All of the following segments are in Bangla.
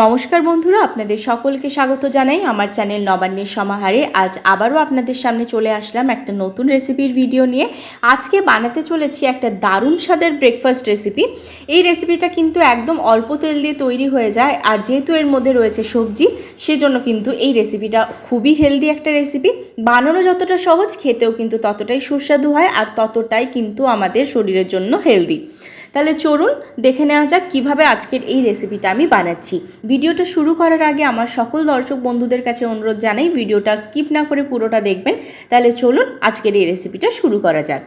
নমস্কার বন্ধুরা, আপনাদের সকলকে স্বাগত জানাই আমার চ্যানেল নবান্নের সমাহারে। আজ আবারও আপনাদের সামনে চলে আসলাম একটা নতুন রেসিপির ভিডিও নিয়ে। আজকে বানাতে চলেছি একটা দারুণ স্বাদের ব্রেকফাস্ট রেসিপি এই রেসিপিটা কিন্তু একদম অল্প তেল দিয়ে তৈরি হয়ে যায়, আর যেহেতু এর মধ্যে রয়েছে সবজি, সেজন্য কিন্তু এই রেসিপিটা খুবই হেলদি একটা রেসিপি বানানো যতটা সহজ, খেতেও কিন্তু ততটাই সুস্বাদু হয়, আর ততটাই কিন্তু আমাদের শরীরের জন্য হেলদি তাহলে চলুন দেখে নেওয়া যাক কীভাবে আজকের এই রেসিপিটা আমি বানাচ্ছি। ভিডিওটা শুরু করার আগে আমার সকল দর্শক বন্ধুদের কাছে অনুরোধ জানাই ভিডিওটা স্কিপ না করে পুরোটা দেখবেন। তাহলে চলুন আজকের এই রেসিপিটা শুরু করা যাক।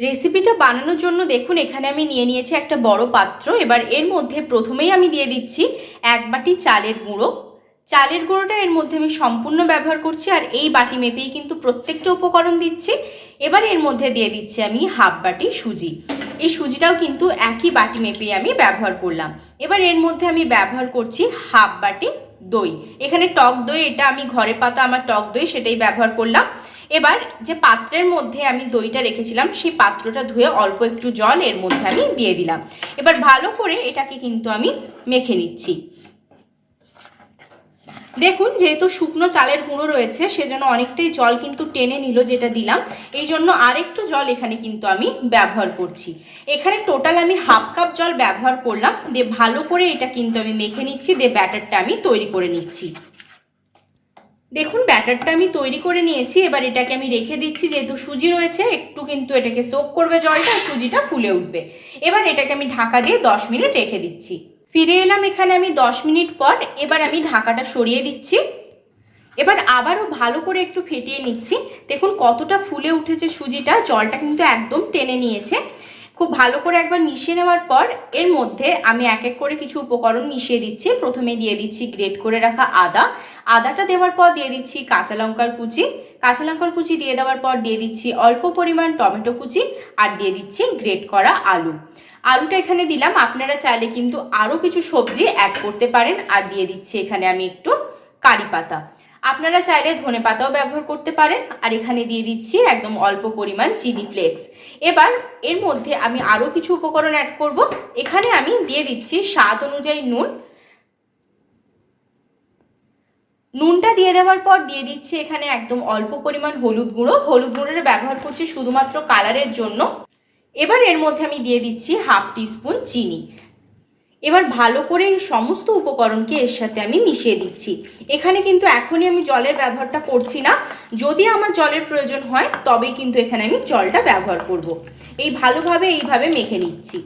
রেসিপিটা বানানোর জন্য দেখুন, এখানে আমি নিয়ে নিয়েছি একটা বড় পাত্র। এবার এর মধ্যে প্রথমেই আমি দিয়ে দিচ্ছি এক বাটি চালের গুঁড়ো চালের গুঁড়োটা এর মধ্যে আমি সম্পূর্ণ ব্যবহার করছি আর এই বাটি মেপেই কিন্তু প্রত্যেকটা উপকরণ দিচ্ছি। এবার এর মধ্যে দিয়ে দিচ্ছি আমি হাফ বাটি সুজি। এই সুজিটাও কিন্তু একই বাটি মেপেই আমি ব্যবহার করলাম। এবার এর মধ্যে আমি ব্যবহার করছি হাফ বাটি দই। এখানে টক দই, এটা আমি ঘরে পাতা আমার টক দই সেটাই ব্যবহার করলাম। এবার যে পাত্রের মধ্যে আমি দইটা রেখেছিলাম, সেই পাত্রটা ধুয়ে অল্প একটু জল এর মধ্যে আমি দিয়ে দিলাম। এবার ভালো করে এটাকে কিন্তু আমি মেখে নিচ্ছি। দেখুন, যেহেতু শুকনো চালের গুঁড়ো রয়েছে, সেজন্য অনেকটাই জল কিন্তু টেনে নিল যেটা দিলাম। এই জন্য আরেকটু জল এখানে কিন্তু আমি ব্যবহার করছি। এখানে টোটাল আমি হাফ কাপ জল ব্যবহার করলাম। দিয়ে ভালো করে এটা কিন্তু আমি মেখে নিচ্ছি, দিয়ে ব্যাটারটা আমি তৈরি করে নিচ্ছি। দেখুন, ব্যাটারটা আমি তৈরি করে নিয়েছি। এবার এটাকে আমি রেখে দিচ্ছি, যেহেতু সুজি রয়েছে, একটু কিন্তু এটাকে সোক করবে জলটা, সুজিটা ফুলে উঠবে। এবার এটাকে আমি ঢাকা দিয়ে দশ মিনিট রেখে দিচ্ছি। ফিরে এলাম এখানে আমি দশ মিনিট পর। এবার আমি ঢাকাটা সরিয়ে দিচ্ছি। এবার আবারও ভালো করে একটু ফেটিয়ে নিচ্ছি। দেখুন কতটা ফুলে উঠেছে সুজিটা, জলটা কিন্তু একদম টেনে নিয়েছে। খুব ভালো করে একবার মিশিয়ে নেওয়ার পর এর মধ্যে আমি এক এক করে কিছু উপকরণ মিশিয়ে দিচ্ছি। প্রথমে দিয়ে দিচ্ছি গ্রেট করে রাখা আদা। আদাটা দেওয়ার পর দিয়ে দিচ্ছি কাঁচা লঙ্কার কুচি। কাঁচা লঙ্কার কুচি দিয়ে দেওয়ার পর দিয়ে দিচ্ছি অল্প পরিমাণ টমেটো কুচি আর দিয়ে দিচ্ছি গ্রেট করা আলু। আলুটা এখানে দিলাম। আপনারা চাইলে কিন্তু আরও কিছু সবজি অ্যাড করতে পারেন। আর দিয়ে দিচ্ছি এখানে আমি একটু কারি পাতা। আপনারা চাইলে ধনে পাতাও ব্যবহার করতে পারেন, আর এখানে দিয়ে দিচ্ছি একদম অল্প পরিমাণ চিলি ফ্লেক্স। এবার এর মধ্যে আমি আরও কিছু উপকরণ অ্যাড করব। এখানে আমি দিয়ে দিচ্ছি স্বাদ অনুযায়ী নুন। নুনটা দিয়ে দেওয়ার পর দিয়ে দিচ্ছি এখানে একদম অল্প পরিমাণ হলুদ গুঁড়ো। হলুদ গুঁড়োটা ব্যবহার করছি শুধুমাত্র কালারের জন্য। এবার এর মধ্যে আমি দিয়ে দিচ্ছি হাফ টিস্পুন চিনি। এবার ভালো করে এই সমস্ত উপকরণকে এর সাথে আমি মিশিয়ে দিচ্ছি। এখানে কিন্তু এখনই আমি জলের ব্যবহারটা করছি না। যদি আমার জলের প্রয়োজন হয়, তবেই কিন্তু এখানে আমি জলটা ব্যবহার করব। এই ভালোভাবে এইভাবে মেখে নিচ্ছি।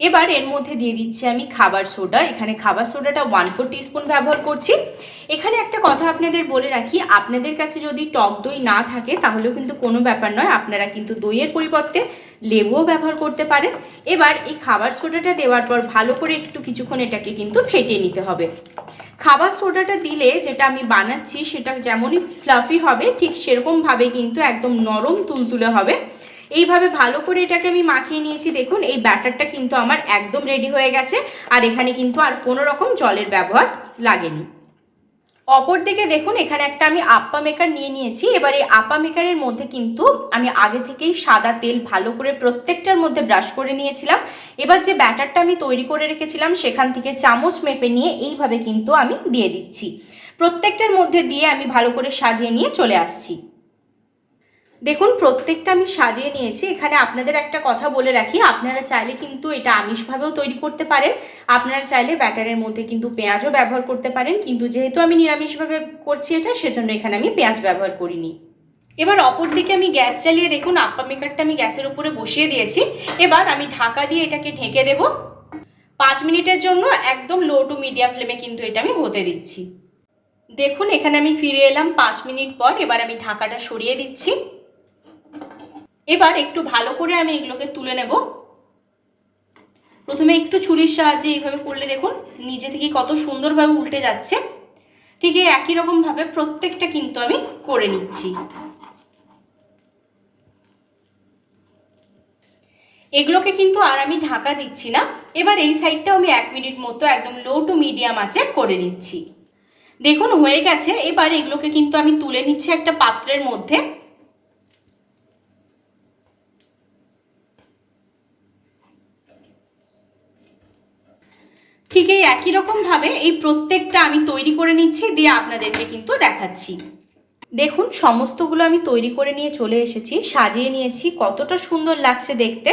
এবার এর মধ্যে দিয়ে দিচ্ছি আমি খাবার সোডা। এখানে খাবার সোডাটা ওয়ান ফোর টিস্পুন ব্যবহার করছি। এখানে একটা কথা আপনাদের বলে রাখি, আপনাদের কাছে যদি টক দই না থাকে, তাহলেও কিন্তু কোনো ব্যাপার নয়। আপনারা কিন্তু দইয়ের পরিবর্তে লেবুও ব্যবহার করতে পারেন। এবার এই খাবার সোডাটা দেওয়ার পর ভালো করে একটু কিছুক্ষণ এটাকে কিন্তু ফেটিয়ে নিতে হবে। খাবার সোডাটা দিলে যেটা আমি বানাচ্ছি সেটা যেমনই ফ্লাফি হবে, ঠিক সেরকমভাবে কিন্তু একদম নরম তুলতুলে হবে। এইভাবে ভালো করে এটাকে আমি মাখিয়ে নিয়েছি। দেখুন, এই ব্যাটারটা কিন্তু আমার একদম রেডি হয়ে গেছে। আর এখানে কিন্তু আর কোনো রকম জলের ব্যবহার লাগেনি। অপর দিকে দেখুন, এখানে একটা আমি আপ্পা মেকার নিয়ে নিয়েছি। এবার এই আপা মেকারের মধ্যে কিন্তু আমি আগে থেকেই সাদা তেল ভালো করে প্রত্যেকটার মধ্যে ব্রাশ করে নিয়েছিলাম। এবার যে ব্যাটারটা আমি তৈরি করে রেখেছিলাম, সেখান থেকে চামচ মেপে নিয়ে এইভাবে কিন্তু আমি দিয়ে দিচ্ছি। প্রত্যেকটার মধ্যে দিয়ে আমি ভালো করে সাজিয়ে নিয়ে চলে আসছি। দেখুন, প্রত্যেকটা আমি সাজিয়ে নিয়েছি। এখানে আপনাদের একটা কথা বলে রাখি। আপনারা চাইলে কিন্তু এটা আমিষভাবেও তৈরি করতে পারেন। আপনারা চাইলে ব্যাটারের মধ্যে কিন্তু পেঁয়াজও ব্যবহার করতে পারেন। কিন্তু যেহেতু আমি নিরামিষভাবে করছি এটা, সেজন্য এখানে আমি পেঁয়াজ ব্যবহার করিনি। এবার অপর দিকে আমি গ্যাস জ্বালিয়ে দেখুন আপ্পা মেকারটা আমি গ্যাসের উপরে বসিয়ে দিয়েছি। এবার আমি ঢাকা দিয়ে এটাকে ঢেকে দেব। পাঁচ মিনিটের জন্য একদম লো টু মিডিয়াম ফ্লেমে কিন্তু এটা আমি হতে দিচ্ছি। দেখুন, এখানে আমি ফিরে এলাম পাঁচ মিনিট পর। এবার আমি ঢাকাটা সরিয়ে দিচ্ছি। এবার একটু ভালো করে আমি এগুলোকে তুলে নেব। প্রথমে একটু ছুরির সাহায্যে এইভাবে করলে দেখুন, নিজে থেকে কত সুন্দরভাবে উল্টে যাচ্ছে। ঠিক এই একই রকমভাবে প্রত্যেকটা কিন্তু আমি করে নিচ্ছি। এগুলোকে কিন্তু আর আমি ঢাকা দিচ্ছি না। এবার এই সাইডটাও আমি এক মিনিট মতো একদম লো টু মিডিয়াম আঁচে করে নিচ্ছি। দেখুন হয়ে গেছে। এবার এগুলোকে কিন্তু আমি তুলে নিচ্ছি একটা পাত্রের মধ্যে। ঠিক এই একই রকমভাবে এই প্রত্যেকটা আমি তৈরি করে নিচ্ছি, দিয়ে আপনাদেরকে কিন্তু দেখাচ্ছি। দেখুন, সমস্তগুলো আমি তৈরি করে নিয়ে চলে এসেছি, সাজিয়ে নিয়েছি, কতটা সুন্দর লাগছে দেখতে।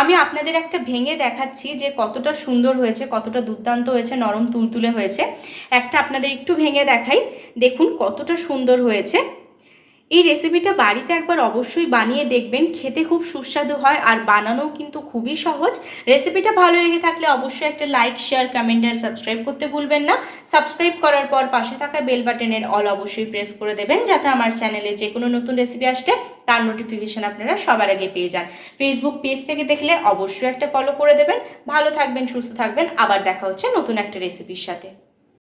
আমি আপনাদের একটা ভেঙে দেখাচ্ছি যে কতটা সুন্দর হয়েছে, কতটা দুর্দান্ত হয়েছে, নরম তুলতুলে হয়েছে। একটা আপনাদের একটু ভেঙে দেখাই। দেখুন, কতটা সুন্দর হয়েছে। এই রেসিপিটা বাড়িতে একবার অবশ্যই বানিয়ে দেখবেন। খেতে খুব সুস্বাদু হয় আর বানানোও কিন্তু খুবই সহজ। রেসিপিটা ভালো লেগে থাকলে অবশ্যই একটা লাইক শেয়ার কমেন্ট আর সাবস্ক্রাইব করতে ভুলবেন না। সাবস্ক্রাইব করার পর পাশে থাকা বেল বাটনের অল অবশ্যই প্রেস করে দেবেন, যাতে আমার চ্যানেলে যে কোনো নতুন রেসিপি আসলে তার নোটিফিকেশন আপনারা সবার আগে পেয়ে যান। ফেসবুক পেজ থেকে দেখলে অবশ্যই একটা ফলো করে দেবেন। ভালো থাকবেন, সুস্থ থাকবেন। আবার দেখা হচ্ছে নতুন একটা রেসিপির সাথে।